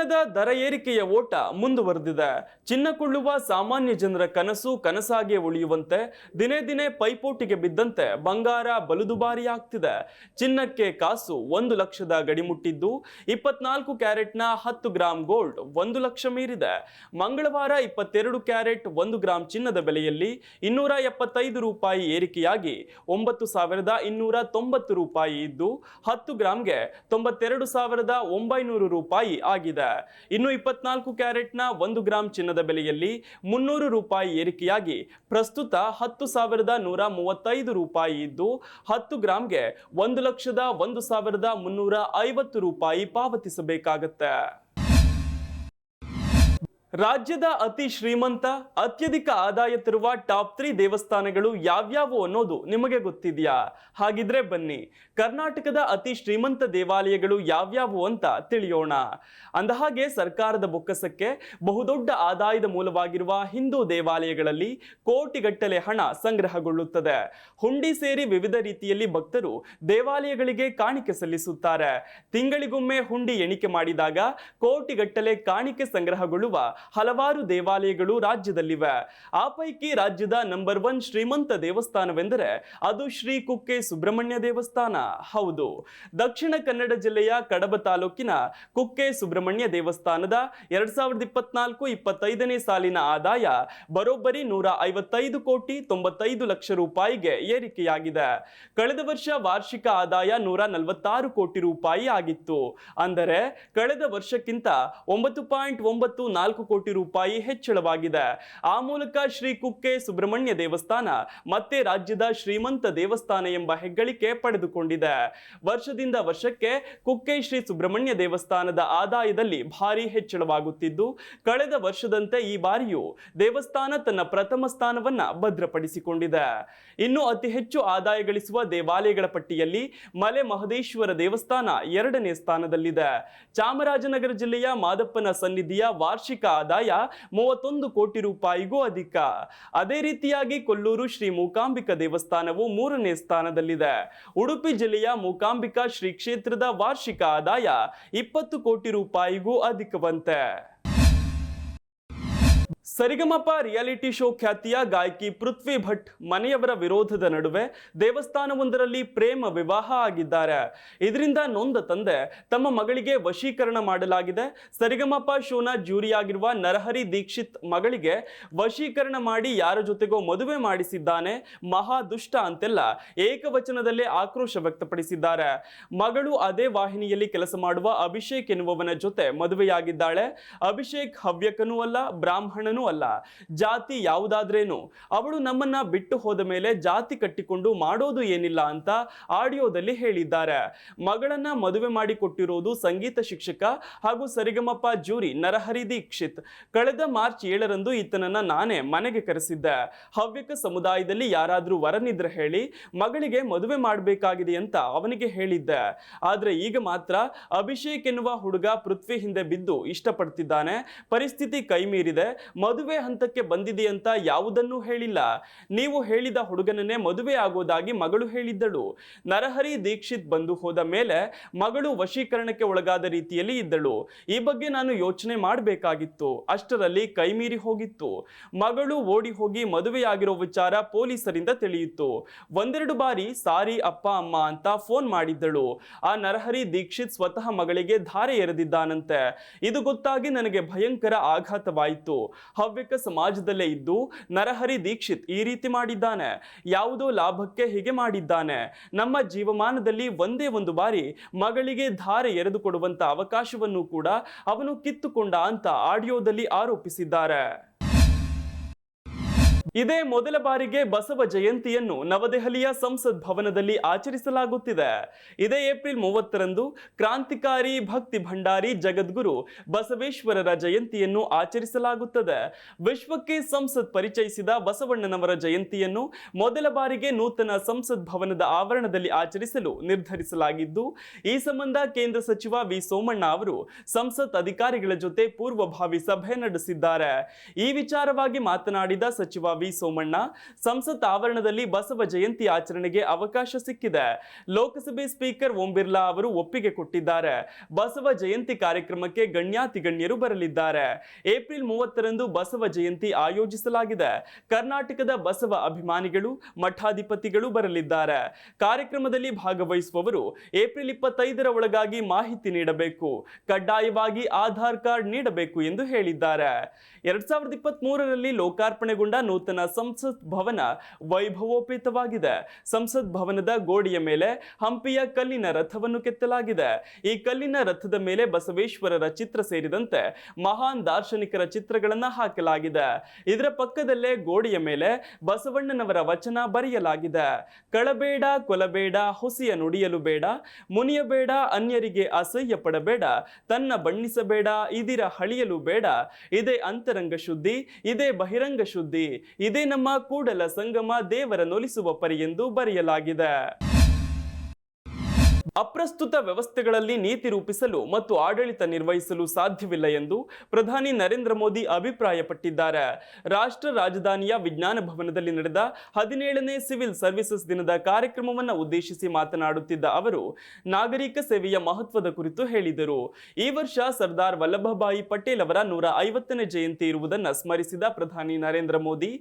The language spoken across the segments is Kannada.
ಚಿನ್ನದ ದರ ಏರಿಕೆಯ ಓಟ ಮುಂದುವರೆದಿದೆ. ಚಿನ್ನ ಕೊಳ್ಳುವ ಸಾಮಾನ್ಯ ಜನರ ಕನಸು ಕನಸಾಗೆ ಉಳಿಯುವಂತೆ ದಿನೇ ದಿನೇ ಪೈಪೋಟಿಗೆ ಬಿದ್ದಂತೆ ಬಂಗಾರ ಬಲು ದುಬಾರಿ ಆಗ್ತಿದೆ. ಚಿನ್ನಕ್ಕೆ ಕಾಸು ಒಂದು ಲಕ್ಷದ ಗಡಿ ಮುಟ್ಟಿದ್ದು, ಇಪ್ಪತ್ನಾಲ್ಕು ಕ್ಯಾರೆಟ್ನ ಹತ್ತು ಗ್ರಾಂ ಗೋಲ್ಡ್ ಒಂದು ಲಕ್ಷ ಮೀರಿದೆ. ಮಂಗಳವಾರ ಇಪ್ಪತ್ತೆರಡು ಕ್ಯಾರೆಟ್ ಒಂದು ಗ್ರಾಂ ಚಿನ್ನದ ಬೆಲೆಯಲ್ಲಿ ಇನ್ನೂರ ಎಪ್ಪತ್ತೈದು ರೂಪಾಯಿ ಏರಿಕೆಯಾಗಿ ಒಂಬತ್ತು ಸಾವಿರದ ಇನ್ನೂರ ತೊಂಬತ್ತು ರೂಪಾಯಿ ಇದ್ದು, ಹತ್ತು ಗ್ರಾಂಗೆ ತೊಂಬತ್ತೆರಡು ಸಾವಿರದ ಒಂಬೈನೂರು ರೂಪಾಯಿ ಆಗಿದೆ. ಇನ್ನು ಇಪ್ಪತ್ನಾಲ್ಕು ಕ್ಯಾರೆಟ್ನ ಒಂದು ಗ್ರಾಂ ಚಿನ್ನದ ಬೆಲೆಯಲ್ಲಿ ಮುನ್ನೂರು ರೂಪಾಯಿ ಏರಿಕೆಯಾಗಿ ಪ್ರಸ್ತುತ ಹತ್ತು ಸಾವಿರದ ನೂರ ಮೂವತ್ತೈದು ರೂಪಾಯಿ ಇದ್ದು, ಹತ್ತು ಗ್ರಾಂಗೆ ಒಂದು ಲಕ್ಷದ ಒಂದು ಸಾವಿರದ ಮುನ್ನೂರ ಐವತ್ತು ರೂಪಾಯಿ ಪಾವತಿಸಬೇಕಾಗತ್ತೆ. ರಾಜ್ಯದ ಅತಿ ಶ್ರೀಮಂತ, ಅತ್ಯಧಿಕ ಆದಾಯ ತರುವ ಟಾಪ್ ತ್ರೀ ದೇವಸ್ಥಾನಗಳು ಯಾವ್ಯಾವು ಅನ್ನೋದು ನಿಮಗೆ ಗೊತ್ತಿದೆಯಾ? ಹಾಗಿದ್ರೆ ಬನ್ನಿ, ಕರ್ನಾಟಕದ ಅತಿ ಶ್ರೀಮಂತ ದೇವಾಲಯಗಳು ಯಾವ್ಯಾವು ಅಂತ ತಿಳಿಯೋಣ. ಅಂದಹಾಗೆ ಸರ್ಕಾರದ ಬೊಕ್ಕಸಕ್ಕೆ ಬಹುದೊಡ್ಡ ಆದಾಯದ ಮೂಲವಾಗಿರುವ ಹಿಂದೂ ದೇವಾಲಯಗಳಲ್ಲಿ ಕೋಟಿಗಟ್ಟಲೆ ಹಣ ಸಂಗ್ರಹಗೊಳ್ಳುತ್ತದೆ. ಹುಂಡಿ ಸೇರಿ ವಿವಿಧ ರೀತಿಯಲ್ಲಿ ಭಕ್ತರು ದೇವಾಲಯಗಳಿಗೆ ಕಾಣಿಕೆ ಸಲ್ಲಿಸುತ್ತಾರೆ. ತಿಂಗಳಿಗೊಮ್ಮೆ ಹುಂಡಿ ಎಣಿಕೆ ಮಾಡಿದಾಗ ಕೋಟಿಗಟ್ಟಲೆ ಕಾಣಿಕೆ ಸಂಗ್ರಹಗೊಳ್ಳುವ ಹಲವಾರು ದೇವಾಲಯಗಳು ರಾಜ್ಯದಲ್ಲಿವೆ. ಆ ಪೈಕಿ ರಾಜ್ಯದ ನಂಬರ್ ಒನ್ ಶ್ರೀಮಂತ ದೇವಸ್ಥಾನವೆಂದರೆ ಅದು ಶ್ರೀ ಕುಕ್ಕೆ ಸುಬ್ರಹ್ಮಣ್ಯ ದೇವಸ್ಥಾನ. ಹೌದು. ದಕ್ಷಿಣ ಕನ್ನಡ ಜಿಲ್ಲೆಯ ಕಡಬ ತಾಲೂಕಿನ ಕುಕ್ಕೆ ಸುಬ್ರಹ್ಮಣ್ಯ ದೇವಸ್ಥಾನದ ಎರಡ್ ಸಾವಿರದ ಇಪ್ಪತ್ನಾಲ್ಕು ಇಪ್ಪತ್ತೈದನೇ ಸಾಲಿನ ಆದಾಯ ಬರೋಬ್ಬರಿ ನೂರ ಐವತ್ತೈದು ಕೋಟಿ ತೊಂಬತ್ತೈದು ಲಕ್ಷ ರೂಪಾಯಿಗೆ ಏರಿಕೆಯಾಗಿದೆ. ಕಳೆದ ವರ್ಷ ವಾರ್ಷಿಕ ಆದಾಯ ನೂರ ನಲವತ್ತಾರು ಕೋಟಿ ರೂಪಾಯಿ ಆಗಿತ್ತು. ಅಂದರೆ ಕಳೆದ ವರ್ಷಕ್ಕಿಂತ ಒಂಬತ್ತು ಪಾಯಿಂಟ್ ಒಂಬತ್ತು ನಾಲ್ಕು ಕೋಟಿ ರೂಪಾಯಿ ಹೆಚ್ಚಳವಾಗಿದೆ. ಆ ಮೂಲಕ ಶ್ರೀ ಕುಕ್ಕೆ ಸುಬ್ರಹ್ಮಣ್ಯ ದೇವಸ್ಥಾನ, ಮತ್ತೆ ರಾಜ್ಯದ ಶ್ರೀಮಂತ ದೇವಸ್ಥಾನ ಎಂಬ ಹೆಗ್ಗಳಿಕೆ ಪಡೆದುಕೊಂಡಿದೆ. ವರ್ಷದಿಂದ ವರ್ಷಕ್ಕೆ ಕುಕ್ಕೆ ಶ್ರೀ ಸುಬ್ರಹ್ಮಣ್ಯ ದೇವಸ್ಥಾನದ ಆದಾಯದಲ್ಲಿ ಭಾರಿ ಹೆಚ್ಚಳವಾಗುತ್ತಿದ್ದು, ಕಳೆದ ವರ್ಷದಂತೆ ಈ ಬಾರಿಯೂ ದೇವಸ್ಥಾನ ತನ್ನ ಪ್ರಥಮ ಸ್ಥಾನವನ್ನ ಭದ್ರಪಡಿಸಿಕೊಂಡಿದೆ. ಇನ್ನು ಅತಿ ಹೆಚ್ಚು ಆದಾಯ ಗಳಿಸುವ ದೇವಾಲಯಗಳ ಪಟ್ಟಿಯಲ್ಲಿ ಮಲೆ ಮಹದೇಶ್ವರ ದೇವಸ್ಥಾನ ಎರಡನೇ ಸ್ಥಾನದಲ್ಲಿದೆ. ಚಾಮರಾಜನಗರ ಜಿಲ್ಲೆಯ ಮಾದಪ್ಪನ ಸನ್ನಿಧಿಯ ವಾರ್ಷಿಕ ಆದಾಯ ಮೂವತ್ತೊಂದು ಕೋಟಿ ರೂಪಾಯಿಗೂ ಅಧಿಕ. ಅದೇ ರೀತಿಯಾಗಿ ಕೊಲ್ಲೂರು ಶ್ರೀ ಮೂಕಾಂಬಿಕಾ ದೇವಸ್ಥಾನವು ಮೂರನೇ ಸ್ಥಾನದಲ್ಲಿದೆ. ಉಡುಪಿ ಜಿಲ್ಲೆಯ ಮೂಕಾಂಬಿಕಾ ಶ್ರೀ ಕ್ಷೇತ್ರದ ವಾರ್ಷಿಕ ಆದಾಯ ಇಪ್ಪತ್ತು ಕೋಟಿ ರೂಪಾಯಿಗೂ ಅಧಿಕವಂತೆ. ಸರಿಗಮಪ ರಿಯಾಲಿಟಿ ಶೋ ಖ್ಯಾತಿಯ ಗಾಯಕಿ ಪೃಥ್ವಿ ಭಟ್ ಮನೆಯವರ ವಿರೋಧದ ನಡುವೆ ದೇವಸ್ಥಾನವೊಂದರಲ್ಲಿ ಪ್ರೇಮ ವಿವಾಹ ಆಗಿದ್ದಾರೆ. ಇದರಿಂದ ನೊಂದ ತಂದೆ ತಮ್ಮ ಮಗಳಿಗೆ ವಶೀಕರಣ ಮಾಡಲಾಗಿದೆ. ಸರಿಗಮಪ ಶೋನ ಜ್ಯೂರಿಯಾಗಿರುವ ನರಹರಿ ದೀಕ್ಷಿತ್ ಮಗಳಿಗೆ ವಶೀಕರಣ ಮಾಡಿ ಯಾರ ಜೊತೆಗೋ ಮದುವೆ ಮಾಡಿಸಿದ್ದಾನೆ ಮಹಾ ದುಷ್ಟ ಅಂತೆಲ್ಲ ಏಕವಚನದಲ್ಲೇ ಆಕ್ರೋಶ ವ್ಯಕ್ತಪಡಿಸಿದ್ದಾರೆ. ಮಗಳು ಅದೇ ವಾಹಿನಿಯಲ್ಲಿ ಕೆಲಸ ಮಾಡುವ ಅಭಿಷೇಕ್ ಎನ್ನುವವನ ಜೊತೆ ಮದುವೆಯಾಗಿದ್ದಾಳೆ. ಅಭಿಷೇಕ್ ಹವ್ಯಕನೂ ಅಲ್ಲ, ಬ್ರಾಹ್ಮಣನೂ ಅಲ್ಲ. ಜಾತಿ ಯಾವುದಾದ್ರೇನು? ಅವಳು ನಮ್ಮನ್ನ ಬಿಟ್ಟು ಹೋದ ಮೇಲೆ ಜಾತಿ ಕಟ್ಟಿಕೊಂಡು ಮಾಡೋದು ಏನಿಲ್ಲ ಅಂತ ಆಡಿಯೋದಲ್ಲಿ ಹೇಳಿದ್ದಾರೆ. ಮಗಳನ್ನ ಮದುವೆ ಮಾಡಿ ಕೊಟ್ಟಿರೋದು ಸಂಗೀತ ಶಿಕ್ಷಕ ಹಾಗೂ ಸರಿಗಮಪ್ಪ ಜೂರಿ ನರಹರಿ ದೀಕ್ಷಿತ್. ಕಳೆದ ಮಾರ್ಚ್ ಏಳರಂದು ಈತನನ್ನ ನಾನೇ ಮನೆಗೆ ಕರೆಸಿದ್ದೆ. ಹವ್ಯಕ ಸಮುದಾಯದಲ್ಲಿ ಯಾರಾದ್ರೂ ವರನಿದ್ರೆ ಹೇಳಿ, ಮಗಳಿಗೆ ಮದುವೆ ಮಾಡಬೇಕಾಗಿದೆ ಅಂತ ಅವನಿಗೆ ಹೇಳಿದ್ದೆ. ಆದ್ರೆ ಈಗ ಮಾತ್ರ ಅಭಿಷೇಕ್ ಎನ್ನುವ ಹುಡುಗ ಪೃಥ್ವಿ ಹಿಂದೆ ಬಿದ್ದು ಇಷ್ಟಪಡ್ತಿದ್ದಾನೆ. ಪರಿಸ್ಥಿತಿ ಕೈ ಮೀರಿದೆ ಮದುವೆ ಹಂತಕ್ಕೆ ಬಂದಿದೆ ಅಂತ ಯಾವುದನ್ನೂ ಹೇಳಿಲ್ಲ. ನೀವು ಹೇಳಿದ ಹುಡುಗನನ್ನೇ ಮದುವೆ ಆಗೋದಾಗಿ ಮಗಳು ಹೇಳಿದ್ದಳು. ನರಹರಿ ದೀಕ್ಷಿತ್ ಬಂದು ಹೋದ ಮೇಲೆ ಮಗಳು ವಶೀಕರಣಕ್ಕೆ ಒಳಗಾದ ರೀತಿಯಲ್ಲಿ ಇದ್ದಳು. ಈ ಬಗ್ಗೆ ನಾನು ಯೋಚನೆ ಮಾಡಬೇಕಾಗಿತ್ತು. ಅಷ್ಟರಲ್ಲಿ ಕೈಮೀರಿ ಹೋಗಿತ್ತು. ಮಗಳು ಓಡಿ ಹೋಗಿ ಮದುವೆಯಾಗಿರೋ ವಿಚಾರ ಪೊಲೀಸರಿಂದ ತಿಳಿಯಿತು. ಒಂದೆರಡು ಬಾರಿ, ಸಾರಿ ಅಪ್ಪ, ಅಮ್ಮ ಅಂತ ಫೋನ್ ಮಾಡಿದ್ದಳು. ಆ ನರಹರಿ ದೀಕ್ಷಿತ್ ಸ್ವತಃ ಮಗಳಿಗೆ ಧಾರೆ ಎರೆದಿದ್ದಾನಂತೆ. ಇದು ಗೊತ್ತಾಗಿ ನನಗೆ ಭಯಂಕರ ಆಘಾತವಾಯಿತು. ಹವ್ಯಕ ಸಮಾಜದಲ್ಲೇ ಇದ್ದು ನರಹರಿ ದೀಕ್ಷಿತ್ ಈ ರೀತಿ ಮಾಡಿದ್ದಾನೆ. ಯಾವುದೋ ಲಾಭಕ್ಕೆ ಹೀಗೆ ಮಾಡಿದ್ದಾನೆ. ನಮ್ಮ ಜೀವಮಾನದಲ್ಲಿ ಒಂದೇ ಒಂದು ಬಾರಿ ಮಗಳಿಗೆ ಧಾರೆ ಎರೆದುಕೊಡುವಂತ ಅವಕಾಶವನ್ನು ಕೂಡ ಅವನು ಕಿತ್ತುಕೊಂಡ ಅಂತ ಆಡಿಯೋದಲ್ಲಿ ಆರೋಪಿಸಿದ್ದಾರೆ. ಇದೇ ಮೊದಲ ಬಾರಿಗೆ ಬಸವ ಜಯಂತಿಯನ್ನು ನವದೆಹಲಿಯ ಸಂಸತ್ ಭವನದಲ್ಲಿ ಆಚರಿಸಲಾಗುತ್ತಿದೆ. ಇದೇ ಏಪ್ರಿಲ್ ಮೂವತ್ತರಂದು ಕ್ರಾಂತಿಕಾರಿ ಭಕ್ತಿ ಭಂಡಾರಿ ಜಗದ್ಗುರು ಬಸವೇಶ್ವರರ ಜಯಂತಿಯನ್ನು ಆಚರಿಸಲಾಗುತ್ತದೆ. ವಿಶ್ವಕ್ಕೆ ಸಂಸತ್ ಪರಿಚಯಿಸಿದ ಬಸವಣ್ಣನವರ ಜಯಂತಿಯನ್ನು ಮೊದಲ ಬಾರಿಗೆ ನೂತನ ಸಂಸತ್ ಭವನದ ಆವರಣದಲ್ಲಿ ಆಚರಿಸಲು ನಿರ್ಧರಿಸಲಾಗಿದ್ದು, ಈ ಸಂಬಂಧ ಕೇಂದ್ರ ಸಚಿವ ವಿ ಸೋಮಣ್ಣ ಅವರು ಸಂಸತ್ ಅಧಿಕಾರಿಗಳ ಜೊತೆ ಪೂರ್ವಭಾವಿ ಸಭೆ ನಡೆಸಿದ್ದಾರೆ. ಈ ವಿಚಾರವಾಗಿ ಮಾತನಾಡಿದ ಸಚಿವ ವಿ ಸೋಮಣ್ಣ, ಸಂಸತ್ ಆವರಣದಲ್ಲಿ ಬಸವ ಜಯಂತಿ ಆಚರಣೆಗೆ ಅವಕಾಶ ಸಿಕ್ಕಿದೆ. ಲೋಕಸಭೆ ಸ್ಪೀಕರ್ ಓಂ ಬಿರ್ಲಾ ಅವರು ಒಪ್ಪಿಗೆ ಕೊಟ್ಟಿದ್ದಾರೆ. ಬಸವ ಜಯಂತಿ ಕಾರ್ಯಕ್ರಮಕ್ಕೆ ಗಣ್ಯಾತಿ ಗಣ್ಯರು ಬರಲಿದ್ದಾರೆ. ಏಪ್ರಿಲ್ ಮೂವತ್ತರಂದು ಬಸವ ಜಯಂತಿ ಆಯೋಜಿಸಲಾಗಿದೆ. ಕರ್ನಾಟಕದ ಬಸವ ಅಭಿಮಾನಿಗಳು, ಮಠಾಧಿಪತಿಗಳು ಬರಲಿದ್ದಾರೆ. ಕಾರ್ಯಕ್ರಮದಲ್ಲಿ ಭಾಗವಹಿಸುವವರು ಏಪ್ರಿಲ್ ಇಪ್ಪತ್ತೈದರ ಒಳಗಾಗಿ ಮಾಹಿತಿ ನೀಡಬೇಕು. ಕಡ್ಡಾಯವಾಗಿ ಆಧಾರ್ ಕಾರ್ಡ್ ನೀಡಬೇಕು ಎಂದು ಹೇಳಿದ್ದಾರೆ. ಎರಡ್ ಸಾವಿರದ ಇಪ್ಪತ್ತ್ ಮೂರರಲ್ಲಿ ಲೋಕಾರ್ಪಣೆಗೊಂಡ ನೂತನ ಸಂಸತ್ ಭವನ ವೈಭವೋಪೇತವಾಗಿದೆ. ಸಂಸತ್ ಭವನದ ಗೋಡೆಯ ಮೇಲೆ ಹಂಪಿಯ ಕಲ್ಲಿನ ರಥವನ್ನು ಕೆತ್ತಲಾಗಿದೆ. ಈ ಕಲ್ಲಿನ ರಥದ ಮೇಲೆ ಬಸವೇಶ್ವರರ ಚಿತ್ರ ಸೇರಿದಂತೆ ಮಹಾನ್ ದಾರ್ಶನಿಕರ ಚಿತ್ರಗಳನ್ನ ಹಾಕಲಾಗಿದೆ. ಇದರ ಪಕ್ಕದಲ್ಲೇ ಗೋಡೆಯ ಮೇಲೆ ಬಸವಣ್ಣನವರ ವಚನ ಬರೆಯಲಾಗಿದೆ. ಕಳಬೇಡ, ಕೊಲಬೇಡ, ಹುಸಿಯ ನುಡಿಯಲು ಬೇಡ, ಮುನಿಯಬೇಡ, ಅನ್ಯರಿಗೆ ಅಸಹ್ಯ ಪಡಬೇಡ, ತನ್ನ ಬಣ್ಣಿಸಬೇಡ, ಇದಿರ ಹಳಿಯಲು ಬೇಡ, ಇದೇ ಅಂತರಂಗ ಶುದ್ಧಿ, ಇದೇ ಬಹಿರಂಗ ಶುದ್ಧಿ ಇದೇ ನಮ್ಮ ಕೂಡಲ ಸಂಗಮ ದೇವರ ನೊಲಿಸುವ ಪರಿ ಎಂದು ಬರೆಯಲಾಗಿದೆ. ಅಪ್ರಸ್ತುತ ವ್ಯವಸ್ಥೆಗಳಲ್ಲಿ ನೀತಿ ರೂಪಿಸಲು ಮತ್ತು ಆಡಳಿತ ನಿರ್ವಹಿಸಲು ಸಾಧ್ಯವಿಲ್ಲ ಎಂದು ಪ್ರಧಾನಿ ನರೇಂದ್ರ ಮೋದಿ ಅಭಿಪ್ರಾಯಪಟ್ಟಿದ್ದಾರೆ. ರಾಷ್ಟ್ರ ರಾಜಧಾನಿಯ ವಿಜ್ಞಾನ ಭವನದಲ್ಲಿ ನಡೆದ ಹದಿನೇಳನೇ ಸಿವಿಲ್ ಸರ್ವಿಸಸ್ ದಿನದ ಕಾರ್ಯಕ್ರಮವನ್ನು ಉದ್ದೇಶಿಸಿ ಮಾತನಾಡುತ್ತಿದ್ದ ಅವರು, ನಾಗರಿಕ ಸೇವೆಯ ಮಹತ್ವದ ಕುರಿತು ಹೇಳಿದರು. ಈ ವರ್ಷ ಸರ್ದಾರ್ ವಲ್ಲಭಭಾಯಿ ಪಟೇಲ್ ಅವರ ನೂರ ಐವತ್ತನೇ ಜಯಂತಿ ಇರುವುದನ್ನು ಸ್ಮರಿಸಿದ ಪ್ರಧಾನಿ ನರೇಂದ್ರ ಮೋದಿ,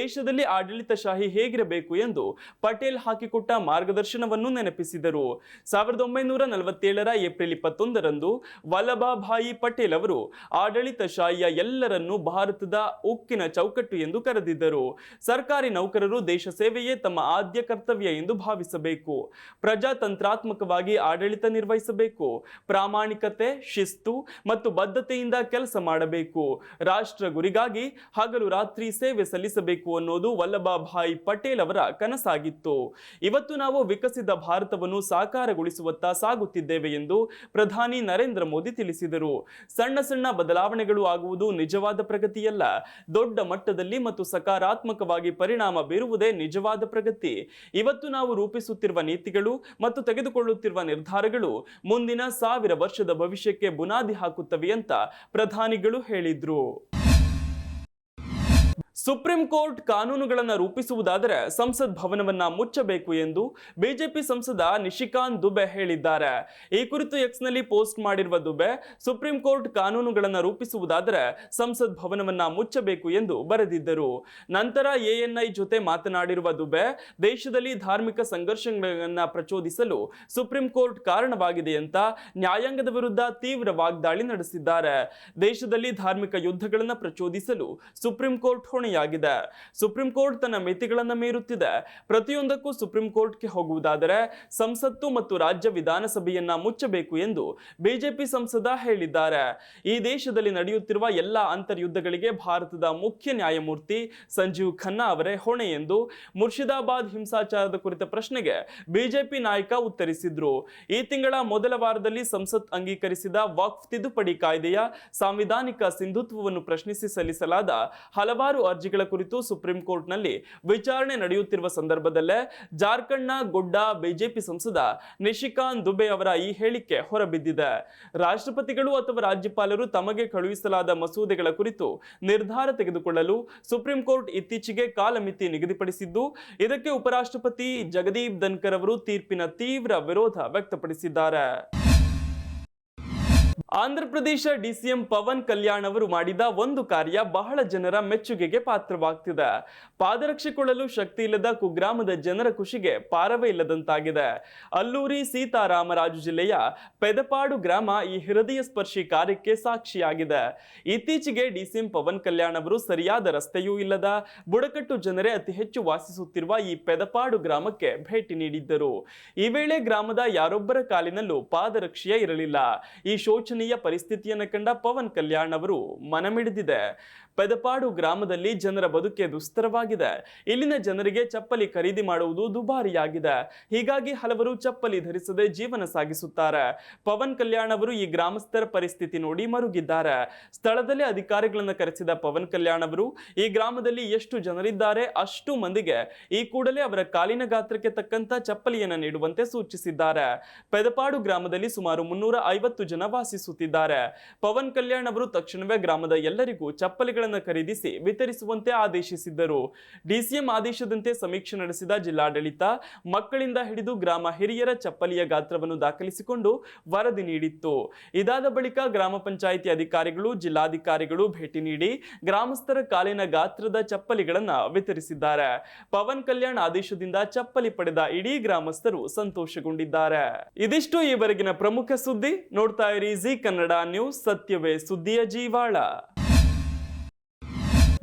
ದೇಶದಲ್ಲಿ ಆಡಳಿತಶಾಹಿ ಹೇಗಿರಬೇಕು ಎಂದು ಪಟೇಲ್ ಹಾಕಿಕೊಟ್ಟ ಮಾರ್ಗದರ್ಶನವನ್ನು ನೆನಪಿಸಿದರು. ಸಾವಿರದ ಒಂಬೈನೂರ ನಲವತ್ತೇಳರ ಏಪ್ರಿಲ್ ಇಪ್ಪತ್ತೊಂದರಂದು ವಲ್ಲಭಾಭಾಯಿ ಪಟೇಲ್ ಅವರು ಆಡಳಿತಶಾಹಿಯ ಎಲ್ಲರನ್ನೂ ಭಾರತದ ಉಕ್ಕಿನ ಚೌಕಟ್ಟು ಎಂದು ಕರೆದಿದ್ದರು. ಸರ್ಕಾರಿ ನೌಕರರು ದೇಶ ಸೇವೆಯೇ ತಮ್ಮ ಆದ್ಯ ಕರ್ತವ್ಯ ಎಂದು ಭಾವಿಸಬೇಕು. ಪ್ರಜಾತಂತ್ರಾತ್ಮಕವಾಗಿ ಆಡಳಿತ ನಿರ್ವಹಿಸಬೇಕು. ಪ್ರಾಮಾಣಿಕತೆ, ಶಿಸ್ತು ಮತ್ತು ಬದ್ಧತೆಯಿಂದ ಕೆಲಸ ಮಾಡಬೇಕು. ರಾಷ್ಟ್ರ ಗುರಿಗಾಗಿ ಹಗಲು ರಾತ್ರಿ ಸೇವೆ ಸಲ್ಲಿಸಬೇಕು ಅನ್ನೋದು ವಲ್ಲಭಭಾಯಿ ಪಟೇಲ್ ಅವರ ಕನಸಾಗಿತ್ತು. ಇವತ್ತು ನಾವು ವಿಕಸಿತ ಭಾರತವನ್ನು ಸಾಕಾರಗೊಳಿಸುವತ್ತ ಸಾಗುತ್ತಿದ್ದೇವೆ ಎಂದು ಪ್ರಧಾನಿ ನರೇಂದ್ರ ಮೋದಿ ತಿಳಿಸಿದರು. ಸಣ್ಣ ಸಣ್ಣ ಬದಲಾವಣೆಗಳು ಆಗುವುದು ನಿಜವಾದ ಪ್ರಗತಿಯಲ್ಲ. ದೊಡ್ಡ ಮಟ್ಟದಲ್ಲಿ ಮತ್ತು ಸಕಾರಾತ್ಮಕವಾಗಿ ಪರಿಣಾಮ ಬೀರುವುದೇ ನಿಜವಾದ ಪ್ರಗತಿ. ಇವತ್ತು ನಾವು ರೂಪಿಸುತ್ತಿರುವ ನೀತಿಗಳು ಮತ್ತು ತೆಗೆದುಕೊಳ್ಳುತ್ತಿರುವ ನಿರ್ಧಾರಗಳು ಮುಂದಿನ ಸಾವಿರ ವರ್ಷದ ಭವಿಷ್ಯಕ್ಕೆ ಬುನಾದಿ ಹಾಕುತ್ತವೆ ಅಂತ ಪ್ರಧಾನಿಗಳು ಹೇಳಿದ್ರು. ಸುಪ್ರೀಂ ಕೋರ್ಟ್ ಕಾನೂನುಗಳನ್ನು ರೂಪಿಸುವುದಾದರೆ ಸಂಸತ್ ಭವನವನ್ನ ಮುಚ್ಚಬೇಕು ಎಂದು ಬಿಜೆಪಿ ಸಂಸದ ನಿಶಿಕಾಂತ್ ದುಬೆ ಹೇಳಿದ್ದಾರೆ. ಈ ಕುರಿತು ಎಕ್ಸ್ನಲ್ಲಿ ಪೋಸ್ಟ್ ಮಾಡಿರುವ ದುಬೆ ಸುಪ್ರೀಂ ಕೋರ್ಟ್ ಕಾನೂನುಗಳನ್ನು ರೂಪಿಸುವುದಾದರೆ ಸಂಸತ್ ಭವನವನ್ನ ಮುಚ್ಚಬೇಕು ಎಂದು ಬರೆದಿದ್ದರು. ನಂತರ ಎಎನ್ಐ ಜೊತೆ ಮಾತನಾಡಿರುವ ದುಬೆ, ದೇಶದಲ್ಲಿ ಧಾರ್ಮಿಕ ಸಂಘರ್ಷಗಳನ್ನು ಪ್ರಚೋದಿಸಲು ಸುಪ್ರೀಂ ಕೋರ್ಟ್ ಕಾರಣವಾಗಿದೆ ಅಂತ ನ್ಯಾಯಾಂಗದ ವಿರುದ್ಧ ತೀವ್ರ ವಾಗ್ದಾಳಿ ನಡೆಸಿದ್ದಾರೆ. ದೇಶದಲ್ಲಿ ಧಾರ್ಮಿಕ ಯುದ್ಧಗಳನ್ನು ಪ್ರಚೋದಿಸಲು ಸುಪ್ರೀಂ ಕೋರ್ಟ್ ಹೊಣೆಯಾಗಿದೆ ಸುಪ್ರೀಂ ಕೋರ್ಟ್ ತನ್ನ ಮಿತಿಗಳನ್ನು ಮೀರುತ್ತಿದೆ. ಪ್ರತಿಯೊಂದಕ್ಕೂ ಸುಪ್ರೀಂ ಕೋರ್ಟ್ಗೆ ಹೋಗುವುದಾದರೆ ಸಂಸತ್ತು ಮತ್ತು ರಾಜ್ಯ ವಿಧಾನಸಭೆಯನ್ನ ಮುಚ್ಚಬೇಕು ಎಂದು ಬಿಜೆಪಿ ಸಂಸದ ಹೇಳಿದ್ದಾರೆ. ಈ ದೇಶದಲ್ಲಿ ನಡೆಯುತ್ತಿರುವ ಎಲ್ಲ ಅಂತರ್ಯುದ್ಧಗಳಿಗೆ ಭಾರತದ ಮುಖ್ಯ ನ್ಯಾಯಮೂರ್ತಿ ಸಂಜೀವ್ ಖನ್ನಾ ಅವರೇ ಹೊಣೆ ಎಂದು ಮುರ್ಷಿದಾಬಾದ್ ಹಿಂಸಾಚಾರದ ಕುರಿತ ಪ್ರಶ್ನೆಗೆ ಬಿಜೆಪಿ ನಾಯಕ ಉತ್ತರಿಸಿದ್ರು. ಈ ತಿಂಗಳ ಮೊದಲ ವಾರದಲ್ಲಿ ಸಂಸತ್ ಅಂಗೀಕರಿಸಿದ ವಕ್ಫ್ ತಿದ್ದುಪಡಿ ಕಾಯ್ದೆಯ ಸಾಂವಿಧಾನಿಕ ಸಿಂಧುತ್ವವನ್ನು ಪ್ರಶ್ನಿಸಿ ಸಲ್ಲಿಸಲಾದ ಹಲವಾರು ಅರ್ಜಿಗಳ ಕುರಿತು ಸುಪ್ರೀಂ ಕೋರ್ಟ್ನಲ್ಲಿ ವಿಚಾರಣೆ ನಡೆಯುತ್ತಿರುವ ಸಂದರ್ಭದಲ್ಲೇ ಜಾರ್ಖಂಡ್ನ ಗೊಡ್ಡಾ ಬಿಜೆಪಿ ಸಂಸದ ನಿಶಿಕಾಂತ್ ದುಬೆ ಅವರ ಈ ಹೇಳಿಕೆ ಹೊರಬಿದ್ದಿದೆ. ರಾಷ್ಟ್ರಪತಿಗಳು ಅಥವಾ ರಾಜ್ಯಪಾಲರು ತಮಗೆ ಕಳುಹಿಸಲಾದ ಮಸೂದೆಗಳ ಕುರಿತು ನಿರ್ಧಾರ ತೆಗೆದುಕೊಳ್ಳಲು ಸುಪ್ರೀಂ ಕೋರ್ಟ್ ಇತ್ತೀಚೆಗೆ ಕಾಲಮಿತಿ ನಿಗದಿಪಡಿಸಿದ್ದು, ಇದಕ್ಕೆ ಉಪರಾಷ್ಟ್ರಪತಿ ಜಗದೀಪ್ ಧನ್ಕರ್ ಅವರು ತೀರ್ಪಿನ ತೀವ್ರ ವಿರೋಧ ವ್ಯಕ್ತಪಡಿಸಿದ್ದಾರೆ. ಆಂಧ್ರ ಪ್ರದೇಶ ಡಿಸಿಎಂ ಪವನ್ ಕಲ್ಯಾಣ್ ಅವರು ಮಾಡಿದ ಒಂದು ಕಾರ್ಯ ಬಹಳ ಜನರ ಮೆಚ್ಚುಗೆಗೆ ಪಾತ್ರವಾಗ್ತಿದೆ. ಪಾದರಕ್ಷೆ ಕೊಳ್ಳಲು ಶಕ್ತಿ ಇಲ್ಲದ ಕುಗ್ರಾಮದ ಜನರ ಖುಷಿಗೆ ಪಾರವೇ ಇಲ್ಲದಂತಾಗಿದೆ. ಅಲ್ಲೂರಿ ಸೀತಾರಾಮರಾಜು ಜಿಲ್ಲೆಯ ಪೆದಪಾಡು ಗ್ರಾಮ ಈ ಹೃದಯ ಸ್ಪರ್ಶಿ ಕಾರ್ಯಕ್ಕೆ ಸಾಕ್ಷಿಯಾಗಿದೆ. ಇತ್ತೀಚೆಗೆ ಡಿಸಿಎಂ ಪವನ್ ಕಲ್ಯಾಣ್ ಅವರು ಸರಿಯಾದ ರಸ್ತೆಯೂ ಇಲ್ಲದ ಬುಡಕಟ್ಟು ಜನರೇ ಅತಿ ಹೆಚ್ಚು ವಾಸಿಸುತ್ತಿರುವ ಈ ಪೆದಪಾಡು ಗ್ರಾಮಕ್ಕೆ ಭೇಟಿ ನೀಡಿದ್ದರು. ಈ ವೇಳೆ ಗ್ರಾಮದ ಯಾರೊಬ್ಬರ ಕಾಲಿನಲ್ಲೂ ಪಾದರಕ್ಷೆಯೇ ಇರಲಿಲ್ಲ. ಈ ಶೋಚನೀಯ ಪರಿಸ್ಥಿತಿಯನ್ನು ಕಂಡ ಪವನ್ ಕಲ್ಯಾಣ್ ಅವರು ಮನಮಿಡಿದಿದೆ. ಪೆದಪಾಡು ಗ್ರಾಮದಲ್ಲಿ ಜನರ ಬದುಕೆ ದುಸ್ತರವಾಗಿದೆ. ಇಲ್ಲಿನ ಜನರಿಗೆ ಚಪ್ಪಲಿ ಖರೀದಿ ಮಾಡುವುದು ದುಬಾರಿಯಾಗಿದೆ. ಹೀಗಾಗಿ ಹಲವರು ಚಪ್ಪಲಿ ಧರಿಸದೆ ಜೀವನ ಸಾಗಿಸುತ್ತಾರೆ. ಪವನ್ ಕಲ್ಯಾಣ್ ಅವರು ಈ ಗ್ರಾಮಸ್ಥರ ಪರಿಸ್ಥಿತಿ ನೋಡಿ ಮರುಗಿದ್ದಾರೆ. ಸ್ಥಳದಲ್ಲಿ ಅಧಿಕಾರಿಗಳನ್ನು ಕರೆಸಿದ ಪವನ್ ಕಲ್ಯಾಣ್ ಅವರು, ಈ ಗ್ರಾಮದಲ್ಲಿ ಎಷ್ಟು ಜನರಿದ್ದಾರೆ ಅಷ್ಟು ಮಂದಿಗೆ ಈ ಕೂಡಲೇ ಅವರ ಕಾಲಿನ ಗಾತ್ರಕ್ಕೆ ತಕ್ಕಂತ ಚಪ್ಪಲಿಯನ್ನು ನೀಡುವಂತೆ ಸೂಚಿಸಿದ್ದಾರೆ. ಪೆದಪಾಡು ಗ್ರಾಮದಲ್ಲಿ ಸುಮಾರು ಮುನ್ನೂರ ಐವತ್ತು ಜನ ವಾಸಿಸುತ್ತಿದ್ದಾರೆ. ಪವನ್ ಕಲ್ಯಾಣ್ ಅವರು ತಕ್ಷಣವೇ ಗ್ರಾಮದ ಎಲ್ಲರಿಗೂ ಚಪ್ಪಲಿಗಳನ್ನು ಖರೀದಿಸಿ ವಿತರಿಸುವಂತೆ ಆದೇಶಿಸಿದ್ದರು. ಡಿಸಿಎಂ ಆದೇಶದಂತೆ ಸಮೀಕ್ಷೆ ನಡೆಸಿದ ಜಿಲ್ಲಾಡಳಿತ ಮಕ್ಕಳಿಂದ ಹಿಡಿದು ಗ್ರಾಮ ಹಿರಿಯರ ಚಪ್ಪಲಿಯ ಗಾತ್ರವನ್ನು ದಾಖಲಿಸಿಕೊಂಡು ವರದಿ ನೀಡಿತ್ತು. ಇದಾದ ಬಳಿಕ ಗ್ರಾಮ ಪಂಚಾಯಿತಿ ಅಧಿಕಾರಿಗಳು, ಜಿಲ್ಲಾಧಿಕಾರಿಗಳು ಭೇಟಿ ನೀಡಿ ಗ್ರಾಮಸ್ಥರ ಕಾಲಿನ ಗಾತ್ರದ ಚಪ್ಪಲಿಗಳನ್ನು ವಿತರಿಸಿದ್ದಾರೆ. ಪವನ್ ಕಲ್ಯಾಣ್ ಆದೇಶದಿಂದ ಚಪ್ಪಲಿ ಪಡೆದ ಇಡೀ ಗ್ರಾಮಸ್ಥರು ಸಂತೋಷಗೊಂಡಿದ್ದಾರೆ. ಇದಿಷ್ಟು ಈವರೆಗಿನ ಪ್ರಮುಖ ಸುದ್ದಿ. ನೋಡ್ತಾ ಇರಿ ಜಿ ಕನ್ನಡ ನ್ಯೂಸ್. ಸತ್ಯವೇ ಸುದ್ದಿಯ ಜೀವಾಳ.